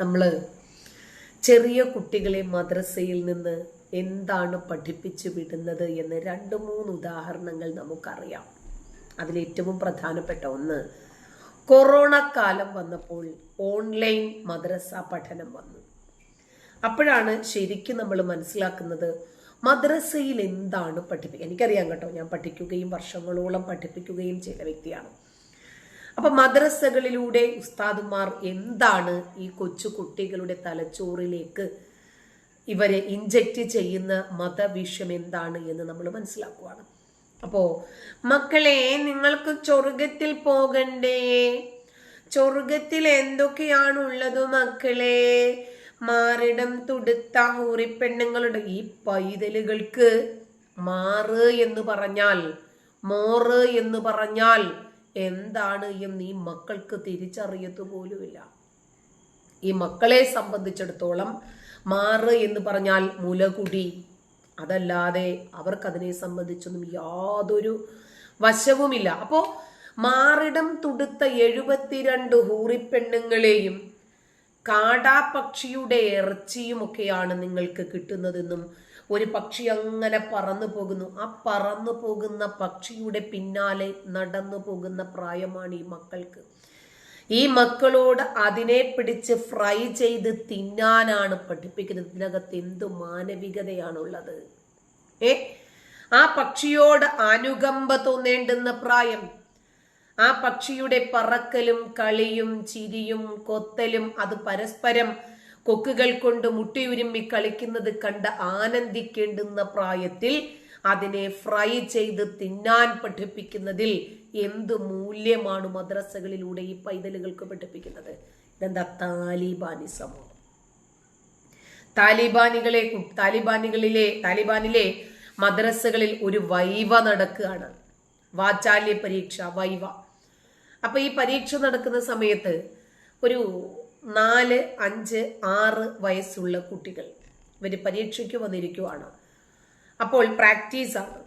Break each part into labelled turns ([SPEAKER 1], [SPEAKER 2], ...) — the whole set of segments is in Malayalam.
[SPEAKER 1] നമ്മൾ ചെറിയ കുട്ടികളെ മദ്രസയിൽ നിന്ന് എന്താണ് പഠിപ്പിച്ചു വിടുന്നത് എന്ന് രണ്ട് മൂന്ന് ഉദാഹരണങ്ങൾ നമുക്കറിയാം. അതിലേറ്റവും പ്രധാനപ്പെട്ട ഒന്ന് കൊറോണ കാലം വന്നപ്പോൾ ഓൺലൈൻ മദ്രസ പഠനം വന്നു. അപ്പോഴാണ് ശരിക്കും നമ്മൾ മനസ്സിലാക്കുന്നത് മദ്രസയിൽ എന്താണ് പഠിപ്പിക്കുക എനിക്കറിയാം കേട്ടോ ഞാൻ പഠിക്കുകയും വർഷങ്ങളോളം പഠിപ്പിക്കുകയും ചെയ്ത വ്യക്തിയാണ്. അപ്പൊ മദ്രസകളിലൂടെ ഉസ്താദുമാർ എന്താണ് ഈ കൊച്ചു കുട്ടികളുടെ തലച്ചോറിലേക്ക് ഇവരെ ഇഞ്ചക്റ്റ് ചെയ്യുന്ന മതവിഷം എന്താണ് എന്ന് നമ്മൾ മനസ്സിലാക്കുവാണ്. അപ്പോ മക്കളെ നിങ്ങൾക്ക് ചൊറുകത്തിൽ പോകണ്ടേ? ചൊറുകത്തിൽ എന്തൊക്കെയാണുള്ളത് മക്കളെ? മാറിടം തുടുത്ത ഊറിപ്പെണ്ണുങ്ങളുടെ ഈ പൈതലുകൾക്ക് മാറ് എന്ന് പറഞ്ഞാൽ മോറ് എന്ന് പറഞ്ഞാൽ എന്താണ് എന്ന് ഈ മക്കൾക്ക് തിരിച്ചറിയത്തു പോലുമില്ല. ഈ മക്കളെ സംബന്ധിച്ചിടത്തോളം മാറ് എന്ന് പറഞ്ഞാൽ മുലകുടി. അതല്ലാതെ അവർക്കതിനെ സംബന്ധിച്ചൊന്നും യാതൊരു വശവുമില്ല. അപ്പോൾ മാറിടം തുടുത്ത എഴുപത്തിരണ്ട് ഹൂറിപ്പെണ്ണുങ്ങളെയും കാടാപക്ഷിയുടെ ഇറച്ചിയുമൊക്കെയാണ് നിങ്ങൾക്ക് കിട്ടുന്നതെന്നും ഒരു പക്ഷി അങ്ങനെ പറന്നു പോകുന്നു. ആ പറന്നു പോകുന്ന പക്ഷിയുടെ പിന്നാലെ നടന്നു പോകുന്ന പ്രായമാണ് ഈ മക്കൾക്ക്. ഈ മക്കളോട് അതിനെ പിടിച്ച് ഫ്രൈ ചെയ്ത് തിന്നാനാണ് പഠിപ്പിക്കുന്നത്. ഇതിനകത്ത് എന്തു മാനവികതയാണുള്ളത്. ഏ? ആ പക്ഷിയോട് അനുകമ്പ തോന്നേണ്ടുന്ന പ്രായം. ആ പക്ഷിയുടെ പറക്കലും കളിയും ചിരിയും കൊത്തലും അത് പരസ്പരം കൊക്കുകൾ കൊണ്ട് മുട്ടിയുരുമ്മി കളിക്കുന്നത് കണ്ട് ആനന്ദിക്കേണ്ടുന്ന പ്രായത്തിൽ അതിനെ ഫ്രൈ ചെയ്ത് തിന്നാൻ പഠിപ്പിക്കുന്നതിൽ എന്ത് മൂല്യമാണ് മദ്രസകളിലൂടെ ഈ പൈതലുകൾക്ക് പഠിപ്പിക്കുന്നത്? ഇതെന്താ സമൂഹം താലിബാനികളെ താലിബാനികളിലെ താലിബാനിലെ മദ്രസകളിൽ ഒരു വൈവ നടക്കുകയാണ്. വാചാല്യ പരീക്ഷ വൈവ. അപ്പൊ ഈ പരീക്ഷ നടക്കുന്ന സമയത്ത് ഒരു നാല് അഞ്ച് ആറ് വയസ്സുള്ള കുട്ടികൾ. ഇവർ പരീക്ഷയ്ക്ക് വന്നിരിക്കുവാണ്. അപ്പോൾ പ്രാക്ടീസാണ്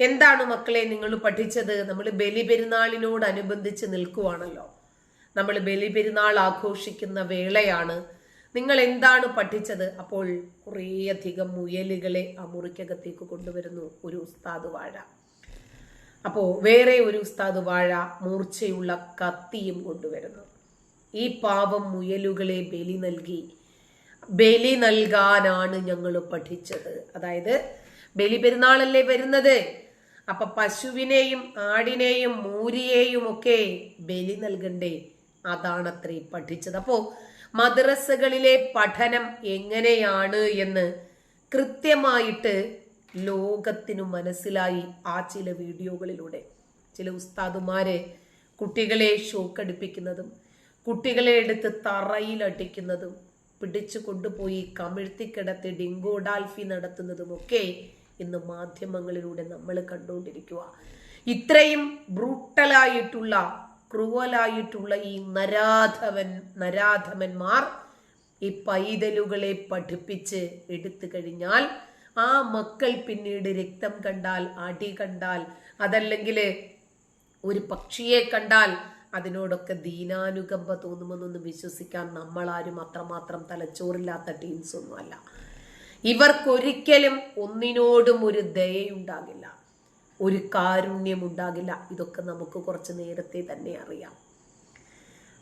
[SPEAKER 1] എന്താണ് മക്കളെ നിങ്ങൾ പഠിച്ചത്? നമ്മൾ ബലിപെരുന്നാളിനോടനുബന്ധിച്ച് നിൽക്കുവാണല്ലോ. നമ്മൾ ബലിപെരുന്നാൾ ആഘോഷിക്കുന്ന വേളയാണ്. നിങ്ങൾ എന്താണ് പഠിച്ചത്? അപ്പോൾ കുറേയധികം മുയലുകളെ ആ മുറിക്കകത്തേക്ക് കൊണ്ടുവരുന്നു. ഒരു ഉസ്താദ് വാഴ. അപ്പോൾ വേറെ ഒരു ഉസ്താദ് വാഴ മൂർച്ചയുള്ള കത്തിയും കൊണ്ടുവരുന്നു. ഈ പാവം മുയലുകളെ ബലി നൽകി. ബലി നൽകാനാണ് ഞങ്ങൾ പഠിച്ചത്. അതായത് ബലി പെരുന്നാളല്ലേ വരുന്നത്? അപ്പൊ പശുവിനെയും ആടിനെയും മൂരിയെയും ഒക്കെ ബലി നൽകണ്ടേ? അതാണത്രേ പഠിച്ചത്. അപ്പോ മദ്രസകളിലെ പഠനം എങ്ങനെയാണ് എന്ന് കൃത്യമായിട്ട് ലോകത്തിനു മനസ്സിലായി ആ ചില വീഡിയോകളിലൂടെ. ചില ഉസ്താദുമാരെ കുട്ടികളെ ഷോക്കടിപ്പിക്കുന്നതും കുട്ടികളെ എടുത്ത് തറയിലടിക്കുന്നതും പിടിച്ചു കൊണ്ടുപോയി കമിഴ്ത്തിക്കിടത്തി ഡിങ്കോ ഡാൽഫി നടത്തുന്നതുമൊക്കെ ഇന്ന് മാധ്യമങ്ങളിലൂടെ നമ്മൾ കണ്ടുകൊണ്ടിരിക്കുക ഇത്രയും ബ്രൂട്ടലായിട്ടുള്ള ക്രൂവലായിട്ടുള്ള ഈ നരാധവൻ നരാധവന്മാർ ഈ പൈതലുകളെ പഠിപ്പിച്ച് എടുത്തു കഴിഞ്ഞാൽ ആ മക്കൾ പിന്നീട് രക്തം കണ്ടാൽ അടി കണ്ടാൽ അതല്ലെങ്കിൽ ഒരു പക്ഷിയെ കണ്ടാൽ അതിനോടൊക്കെ ദീനാനുകമ്പ തോന്നുമെന്നൊന്നും വിശ്വസിക്കാൻ നമ്മളാരും അത്രമാത്രം തലച്ചോറില്ലാത്ത ടീംസ് ഒന്നുമല്ല ഇവർക്കൊരിക്കലും ഒന്നിനോടും ഒരു ദയുണ്ടാകില്ല ഒരു കാരുണ്യം ഉണ്ടാകില്ല ഇതൊക്കെ നമുക്ക് കുറച്ച് നേരത്തെ തന്നെ അറിയാം.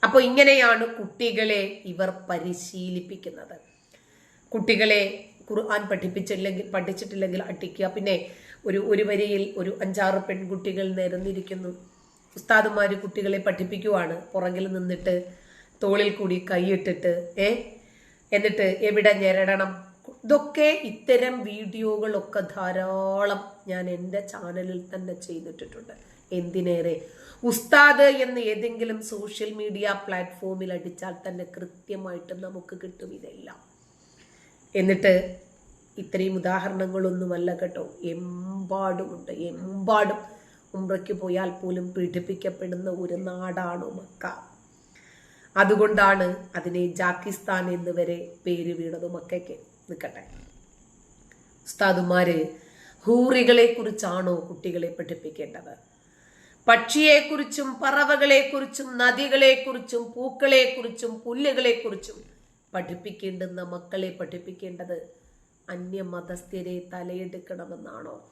[SPEAKER 1] അപ്പോൾ ഇങ്ങനെയാണ് കുട്ടികളെ ഇവർ പരിശീലിപ്പിക്കുന്നത്. കുട്ടികളെ ഖുർആൻ പഠിപ്പിച്ചില്ലെങ്കിൽ പഠിച്ചിട്ടില്ലെങ്കിൽ അട്ടിക്കുക. പിന്നെ ഒരു ഒരു വരിയിൽ ഒരു അഞ്ചാറ് പെൺകുട്ടികൾ നിരന്നിരിക്കുന്നു. ഉസ്താദുമാർ കുട്ടികളെ പഠിപ്പിക്കുവാണ്. പുറകിൽ നിന്നിട്ട് തോളിൽ കൂടി കൈയിട്ടിട്ട് ഏ? എന്നിട്ട് എവിടെ ഞെരടണം? ഇതൊക്കെ ഇത്തരം വീഡിയോകളൊക്കെ ധാരാളം ഞാൻ എന്റെ ചാനലിൽ തന്നെ ചെയ്തിട്ടിട്ടുണ്ട്. എന്തിനേറെ? ഉസ്താദ് എന്ന് ഏതെങ്കിലും സോഷ്യൽ മീഡിയ പ്ലാറ്റ്ഫോമിൽ അടിച്ചാൽ തന്നെ കൃത്യമായിട്ട് നമുക്ക് കിട്ടും ഇതെല്ലാം. എന്നിട്ട് ഇത്രയും ഉദാഹരണങ്ങളൊന്നുമല്ല കേട്ടോ. എമ്പാടുമുണ്ട് എമ്പാടും. ഉംറയ്ക്ക് പോയാൽ പോലും പീഡിപ്പിക്കപ്പെടുന്ന ഒരു നാടാണ് മക്ക. അതുകൊണ്ടാണ് അതിനെ ജാക്കിസ്ഥാൻ എന്ന് വരെ പേര് വീണത് മക്കയ്ക്ക്. നിൽക്കട്ടെ. ഉസ്താദുമാര് ഹൂറികളെ കുറിച്ചാണോ കുട്ടികളെ പഠിപ്പിക്കേണ്ടത്? പക്ഷിയെക്കുറിച്ചും പറവകളെക്കുറിച്ചും നദികളെക്കുറിച്ചും പൂക്കളെക്കുറിച്ചും പുല്ലുകളെക്കുറിച്ചും പഠിപ്പിക്കേണ്ടുന്ന മക്കളെ പഠിപ്പിക്കേണ്ടത് അന്യമതസ്ഥരെ തലയെടുക്കണമെന്നാണോ?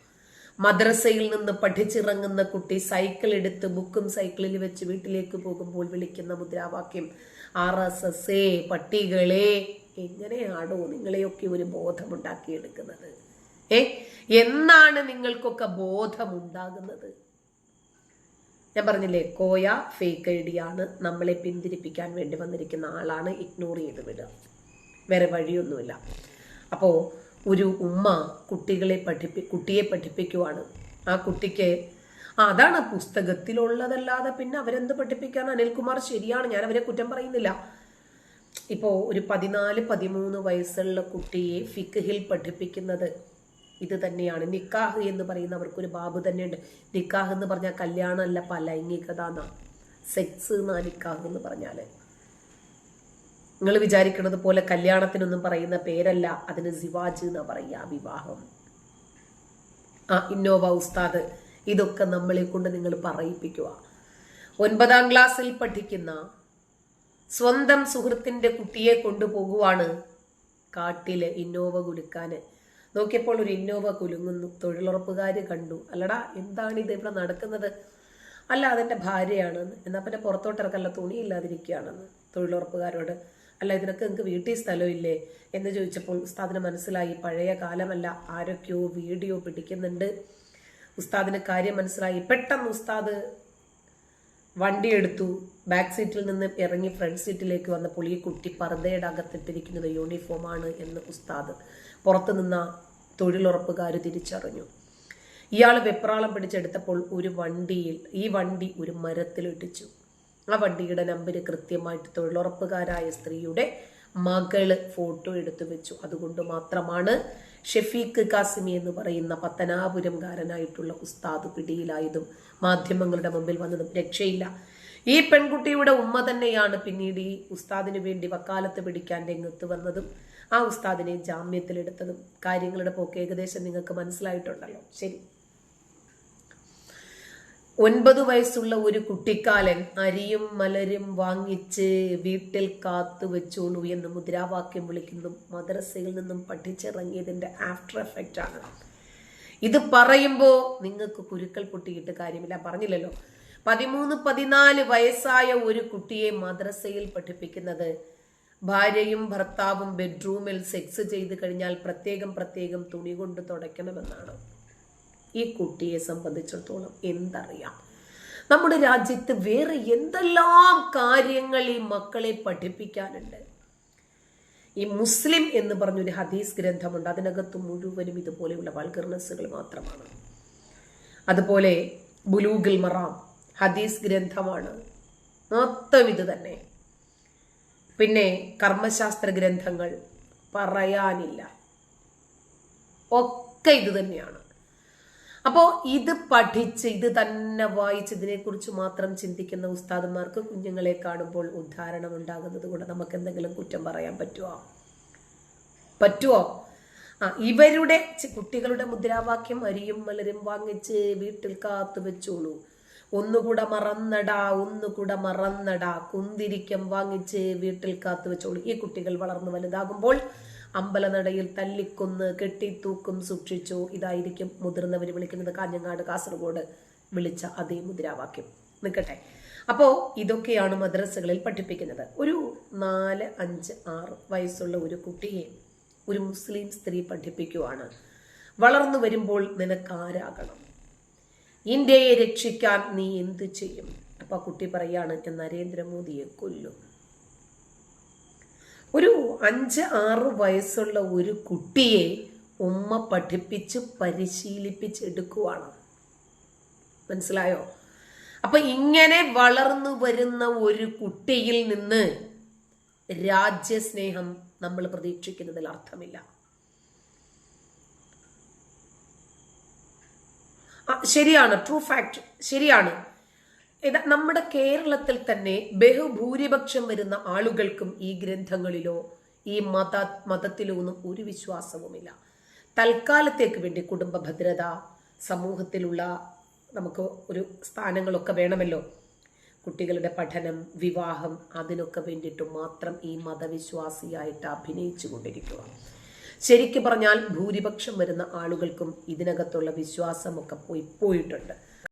[SPEAKER 1] മദ്രസയിൽ നിന്ന് പഠിച്ചിറങ്ങുന്ന കുട്ടി സൈക്കിൾ എടുത്ത് ബുക്കും സൈക്കിളിൽ വെച്ച് വീട്ടിലേക്ക് പോകുമ്പോൾ വിളിക്കുന്ന മുദ്രാവാക്യം ആർ എസ് എസ് എ പട്ടികളെ എങ്ങനെയാണോ നിങ്ങളെയൊക്കെ ഒരു ബോധമുണ്ടാക്കിയെടുക്കുന്നത്? ഏ എന്നാണ് നിങ്ങൾക്കൊക്കെ ബോധമുണ്ടാകുന്നത്? ഞാൻ പറഞ്ഞില്ലേ കോയ ഫേക്ക് ഐ ആണ്. നമ്മളെ പിന്തിരിപ്പിക്കാൻ വേണ്ടി വന്നിരിക്കുന്ന ആളാണ്. ഇഗ്നോർ ചെയ്ത് വിടുക. വേറെ വഴിയൊന്നുമില്ല. അപ്പോൾ ഒരു ഉമ്മ കുട്ടികളെ പഠിപ്പി കുട്ടിയെ പഠിപ്പിക്കുവാണ്. ആ കുട്ടിക്ക് അതാണ് പുസ്തകത്തിലുള്ളതല്ലാതെ പിന്നെ അവരെന്ത് പഠിപ്പിക്കാൻ? അനിൽകുമാർ ശരിയാണ് ഞാൻ അവരെ കുറ്റം പറയുന്നില്ല. ഇപ്പോൾ ഒരു പതിനാല് പതിമൂന്ന് വയസ്സുള്ള കുട്ടിയെ ഫിഖിൽ പഠിപ്പിക്കുന്നത് ഇത് തന്നെയാണ്. നിക്കാഹ് എന്ന് പറയുന്ന അവർക്കൊരു ബാബു തന്നെയുണ്ട്. നിക്കാഹ് എന്ന് പറഞ്ഞാൽ കല്യാണമല്ല പലൈംഗികത ലൈംഗികത എന്നാ. സെക്സ് എന്നാ നിക്കാഹ് എന്ന് പറഞ്ഞാൽ നിങ്ങൾ വിചാരിക്കുന്നത് പോലെ കല്യാണത്തിനൊന്നും പറയുന്ന പേരല്ല. അതിന് സിവാജ് എന്ന് പറയുക. വിവാഹം. ആ ഇന്നോവ ഉസ്താദ് ഇതൊക്കെ നമ്മളെ കൊണ്ട് നിങ്ങൾ പറയിപ്പിക്കുക. ഒൻപതാം ക്ലാസ്സിൽ പഠിക്കുന്ന സ്വന്തം സുഹൃത്തിന്റെ കുട്ടിയെ കൊണ്ടുപോകുവാണ് കാട്ടിൽ ഇന്നോവ കുലുക്കാന്. നോക്കിയപ്പോൾ ഒരു ഇന്നോവ കുലുങ്ങുന്നു. തൊഴിലുറപ്പുകാര് കണ്ടു. അല്ലടാ എന്താണ് ഇത് ഇവിടെ നടക്കുന്നത്? അല്ല അതെന്റെ ഭാര്യയാണെന്ന്. എന്നാ പിന്നെ പുറത്തോട്ടിറക്കല്ല തുണിയില്ലാതിരിക്കുകയാണെന്ന് തൊഴിലുറപ്പുകാരോട്. അല്ല ഇതിനൊക്കെ നിങ്ങൾക്ക് വീട്ടിൽ സ്ഥലമില്ലേ? എന്ന് ചോദിച്ചപ്പോൾ ഉസ്താദിന് മനസ്സിലായി. പഴയ കാലമല്ല. ആരൊക്കെയോ വീഡിയോ പിടിക്കുന്നുണ്ട്. ഉസ്താദിന് കാര്യം മനസ്സിലായി. പെട്ടെന്ന് ഉസ്താദ് വണ്ടി എടുത്തു. ബാക്ക് സീറ്റിൽ നിന്ന് ഇറങ്ങി ഫ്രണ്ട് സീറ്റിലേക്ക് വന്നപ്പോൾ ഈ കുട്ടി പർദ്ദയുടെ അകത്തിട്ടിരിക്കുന്നത് യൂണിഫോമാണ് എന്ന് ഉസ്താദ് പുറത്തു നിന്ന തൊഴിലുറപ്പുകാർ തിരിച്ചറിഞ്ഞു. ഇയാൾ വെപ്രാളം പിടിച്ചെടുത്തപ്പോൾ ഒരു വണ്ടിയിൽ ഈ വണ്ടി ഒരു മരത്തിൽ ഇടിച്ചു ആ വണ്ടിയുടെ നമ്പർ കൃത്യമായിട്ട് തൊഴിലുറപ്പുകാരായ സ്ത്രീയുടെ മകൾ ഫോട്ടോ എടുത്തു വെച്ചു. അതുകൊണ്ട് മാത്രമാണ് ഷെഫീഖ് കാസിമി എന്ന് പറയുന്ന പത്തനാപുരംകാരനായിട്ടുള്ള ഉസ്താദ് പിടിയിലായതും മാധ്യമങ്ങളുടെ മുമ്പിൽ വന്നതും രക്ഷയില്ല. ഈ പെൺകുട്ടിയുടെ ഉമ്മ തന്നെയാണ് പിന്നീട് ഈ ഉസ്താദിന് വേണ്ടി വക്കാലത്ത് പിടിക്കാൻ രംഗത്ത് വന്നതും ആ ഉസ്താദിനെ ജാമ്യത്തിലെടുത്തതും. കാര്യങ്ങളുടെ പോക്ക് ഏകദേശം നിങ്ങൾക്ക് മനസ്സിലായിട്ടുണ്ടല്ലോ. ശരി. ഒൻപത് വയസ്സുള്ള ഒരു കുട്ടിക്കാലൻ അരിയും മലരും വാങ്ങിച്ച് വീട്ടിൽ കാത്തു വെച്ചോളൂ എന്ന് മുദ്രാവാക്യം വിളിക്കുന്നതും മദ്രസയിൽ നിന്നും പഠിച്ചിറങ്ങിയതിന്റെ ആഫ്റ്റർ എഫക്റ്റ് ആണ്. ഇത് പറയുമ്പോൾ നിങ്ങൾക്ക് കുരുക്കൾ പൊട്ടിയിട്ട് കാര്യമില്ല. പറഞ്ഞില്ലല്ലോ. പതിമൂന്ന് പതിനാല് വയസ്സായ ഒരു കുട്ടിയെ മദ്രസയിൽ പഠിപ്പിക്കുന്നത് ഭാര്യയും ഭർത്താവും ബെഡ്റൂമിൽ സെക്സ് ചെയ്ത് കഴിഞ്ഞാൽ പ്രത്യേകം പ്രത്യേകം തുണി കൊണ്ട് തുടയ്ക്കണമെന്നാണ്. ഈ കുട്ടിയെ സംബന്ധിച്ചിടത്തോളം എന്തറിയാം? നമ്മുടെ രാജ്യത്ത് വേറെ എന്തെല്ലാം കാര്യങ്ങൾ ഈ മക്കളെ പഠിപ്പിക്കാനുണ്ട്? ഈ മുസ്ലിം എന്ന് പറഞ്ഞൊരു ഹദീസ് ഗ്രന്ഥമുണ്ട്. അതിനകത്ത് മുഴുവനും ഇതുപോലെയുള്ള വൾഗർനെസ്സുകൾ മാത്രമാണ്. അതുപോലെ ബുലൂഗിൽ മറാം ഹദീസ് ഗ്രന്ഥമാണ്. മൊത്തം ഇത് തന്നെ. പിന്നെ കർമ്മശാസ്ത്ര ഗ്രന്ഥങ്ങൾ പറയാനില്ല. ഒക്കെ ഇത് തന്നെയാണ്. അപ്പോൾ ഇത് പഠിച്ച് ഇത് തന്നെ വായിച്ച് ഇതിനെക്കുറിച്ച് മാത്രം ചിന്തിക്കുന്ന ഉസ്താദന്മാർക്ക് കുഞ്ഞുങ്ങളെ കാണുമ്പോൾ ഉദ്ധാരണം ഉണ്ടാകുന്നത് കൊണ്ട് നമുക്ക് എന്തെങ്കിലും കുറ്റം പറയാൻ പറ്റുമോ പറ്റുമോ ആ ഇവരുടെ കുട്ടികളുടെ മുദ്രാവാക്യം അരിയും മലരും വാങ്ങിച്ച് വീട്ടിൽ കാത്തു വെച്ചോളൂ. ഒന്നുകൂടെ മറന്നടാ ഒന്നുകൂടെ മറന്നടാ. കുന്തിരിക്കം വാങ്ങിച്ച് വീട്ടിൽ കാത്തു വെച്ചോളൂ. ഈ കുട്ടികൾ വളർന്നു വലുതാകുമ്പോൾ അമ്പലനടയിൽ തല്ലിക്കൊന്ന് കെട്ടിത്തൂക്കും സൂക്ഷിച്ചു. ഇതായിരിക്കും മുതിർന്നവർ വിളിക്കുന്നത്. കാഞ്ഞങ്ങാട് കാസർഗോഡ് വിളിച്ച അതേ മുദ്രാവാക്യം. നിൽക്കട്ടെ. അപ്പോൾ ഇതൊക്കെയാണ് മദ്രസകളിൽ പഠിപ്പിക്കുന്നത്. ഒരു നാല് അഞ്ച് ആറ് വയസ്സുള്ള ഒരു കുട്ടിയെ ഒരു മുസ്ലിം സ്ത്രീ പഠിപ്പിക്കുവാണ്. വളർന്നു വരുമ്പോൾ നിനക്കാരാകണം. ഇന്ത്യയെ രക്ഷിക്കാൻ നീ എന്തു ചെയ്യും? അപ്പൊ ആ കുട്ടി പറയാണ് നരേന്ദ്രമോദിയെ കൊല്ലും. ഒരു അഞ്ച് ആറ് വയസ്സുള്ള ഒരു കുട്ടിയെ ഉമ്മ പഠിപ്പിച്ച് പരിശീലിപ്പിച്ചെടുക്കുവാണ് മനസ്സിലായോ? അപ്പൊ ഇങ്ങനെ വളർന്നു വരുന്ന ഒരു കുട്ടിയിൽ നിന്ന് രാജ്യസ്നേഹം നമ്മൾ പ്രതീക്ഷിക്കുന്നതിൽ അർത്ഥമില്ല. ശരിയാണ് ട്രൂ ഫാക്ട് ശരിയാണ്. ഇത് നമ്മുടെ കേരളത്തിൽ തന്നെ ബഹുഭൂരിപക്ഷം വരുന്ന ആളുകൾക്കും ഈ ഗ്രന്ഥങ്ങളിലോ ഈ മത മതത്തിലോ ഒന്നും ഒരു വിശ്വാസവുമില്ല. തൽക്കാലത്തേക്ക് വേണ്ടി കുടുംബ ഭദ്രത സമൂഹത്തിലുള്ള നമുക്ക് ഒരു സ്ഥാനങ്ങളൊക്കെ വേണമല്ലോ. കുട്ടികളുടെ പഠനം വിവാഹം അതിനൊക്കെ വേണ്ടിയിട്ട് മാത്രം ഈ മതവിശ്വാസിയായിട്ട് അഭിനയിച്ചു കൊണ്ടിരിക്കുക. ശരിക്കു പറഞ്ഞാൽ ഭൂരിപക്ഷം വരുന്ന ആളുകൾക്കും ഇതിനകത്തുള്ള വിശ്വാസമൊക്കെ പോയി പോയിട്ടുണ്ട്.